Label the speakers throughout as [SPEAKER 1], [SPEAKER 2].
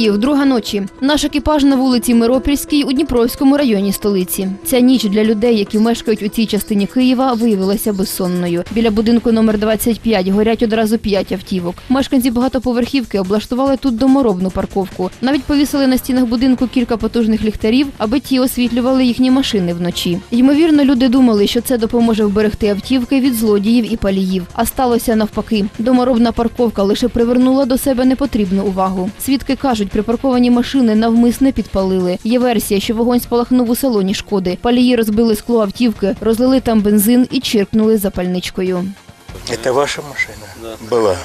[SPEAKER 1] Київ, друга ночі. Наш екіпаж на вулиці Миропільській у Дніпровському районі столиці. Ця ніч для людей, які мешкають у цій частині Києва, виявилася безсонною. Біля будинку номер 25 горять одразу п'ять автівок. Мешканці багатоповерхівки облаштували тут доморобну парковку. Навіть повісили на стінах будинку кілька потужних ліхтарів, аби ті освітлювали їхні машини вночі. Ймовірно, люди думали, що це допоможе вберегти автівки від злодіїв і паліїв. А сталося навпаки. Доморобна парковка лише привернула до себе непотрібну увагу. Свідки кажуть, припарковані машини навмисне підпалили. Є версія, що вогонь спалахнув у салоні шкоди. Палії розбили скло автівки, розлили там бензин і чиркнули запальничкою.
[SPEAKER 2] Це ваша машина? була.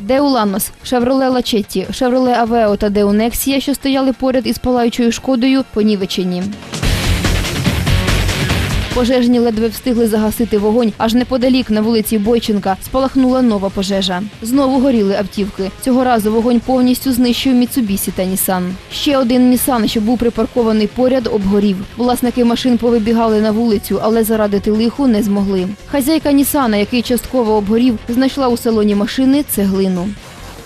[SPEAKER 1] Де Ланос, Шевроле Лачетті, Шевроле Авео та Деунексія, що стояли поряд із палаючою шкодою, понівечені. Пожежні ледве встигли загасити вогонь. Аж неподалік на вулиці Бойченка спалахнула нова пожежа. Знову горіли автівки. Цього разу вогонь повністю знищив Міцубісі та Нісан. Ще один Нісан, що був припаркований поряд, обгорів. Власники машин повибігали на вулицю, але зарадити лиху не змогли. Хазяйка Нісана, який частково обгорів, знайшла у салоні машини цеглину.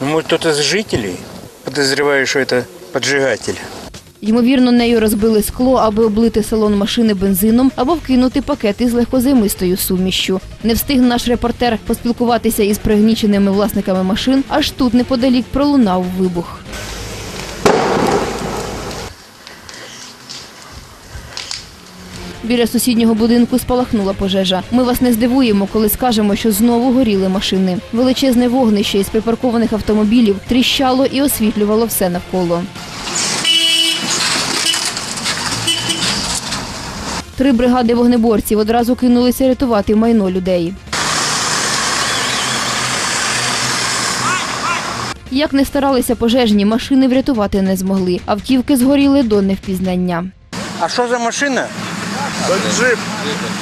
[SPEAKER 2] Ну, может, кто-то из жителей? Подозреваю, что поджигатель.
[SPEAKER 1] Ймовірно, нею розбили скло, аби облити салон машини бензином або вкинути пакети з легкозаймистою сумішшю. Не встиг наш репортер поспілкуватися із пригніченими власниками машин, аж тут неподалік пролунав вибух. Біля сусіднього будинку спалахнула пожежа. Ми вас не здивуємо, коли скажемо, що знову горіли машини. Величезне вогнище із припаркованих автомобілів тріщало і освітлювало все навколо. Три бригади вогнеборців одразу кинулися рятувати майно людей. Як не старалися пожежні, машини врятувати не змогли. Автівки згоріли до невпізнання.
[SPEAKER 2] А что за машина?
[SPEAKER 3] Джип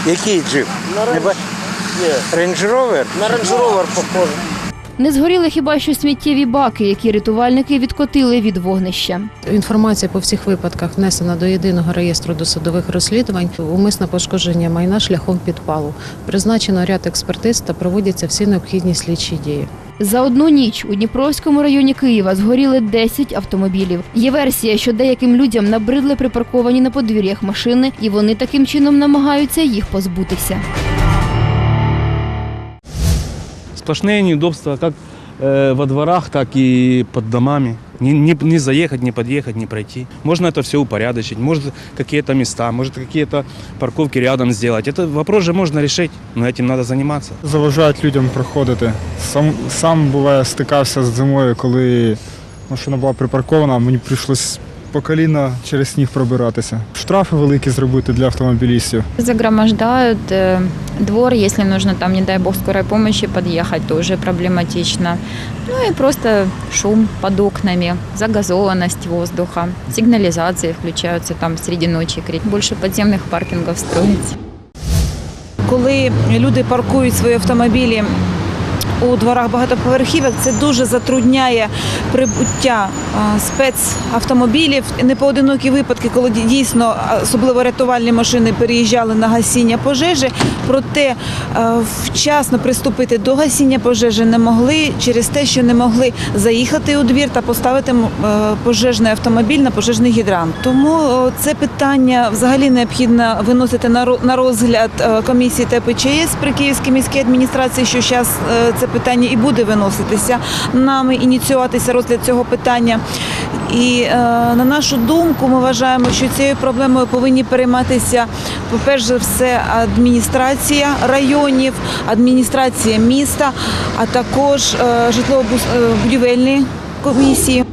[SPEAKER 2] Який джип? Range
[SPEAKER 3] на Range Rover похоже.
[SPEAKER 1] Не згоріли хіба що сміттєві баки, які рятувальники відкотили від вогнища.
[SPEAKER 4] Інформація по всіх випадках внесена до єдиного реєстру досудових розслідувань. Умисне пошкодження майна шляхом підпалу. Призначено ряд експертиз та проводяться всі необхідні слідчі дії.
[SPEAKER 1] За одну ніч у Дніпровському районі Києва згоріли 10 автомобілів. Є версія, що деяким людям набридли припарковані на подвір'ях машини, і вони таким чином намагаються їх позбутися.
[SPEAKER 5] Сплошные неудобства как э, во дворах, так и под домами. Не, не, не заехать, не подъехать, не пройти. Можно это все упорядочить, может какие-то места, может какие-то парковки рядом сделать. Это вопрос же можно решить, но этим надо заниматься.
[SPEAKER 3] Заважають людям проходити. Сам, сам буває стикався з зимою, коли машина була припаркована, мені прийшлось по коліна через сніг пробиратися. Штрафи великі зробити для автомобілістів.
[SPEAKER 6] Загромождают э, двор, если нужно там, не дай бог, скорой помощи подъехать, тоже проблематично. Ну и просто шум под окнами, загазованность воздуха, сигнализации включаются там среди ночи, крик. Больше подземных паркингов строить.
[SPEAKER 7] коли люди паркують свої автомобілі у дворах багатоповерхівок, це дуже затрудняє прибуття спецавтомобілів. Непоодинокі випадки, коли дійсно особливо рятувальні машини переїжджали на гасіння пожежі, проте вчасно приступити до гасіння пожежі не могли через те, що не могли заїхати у двір та поставити е, пожежний автомобіль на пожежний гідрант. Тому це питання взагалі необхідно виносити на ро- на розгляд е, комісії ТПЧС при Київській міській адміністрації, що зараз це питання і буде виноситися нами, ініціюватися розгляд цього питання. І е, на нашу думку, ми вважаємо, що цією проблемою повинні перейматися, по-перше, все, адміністрація районів, адміністрація міста, а також е, житлово-будівельні комісії.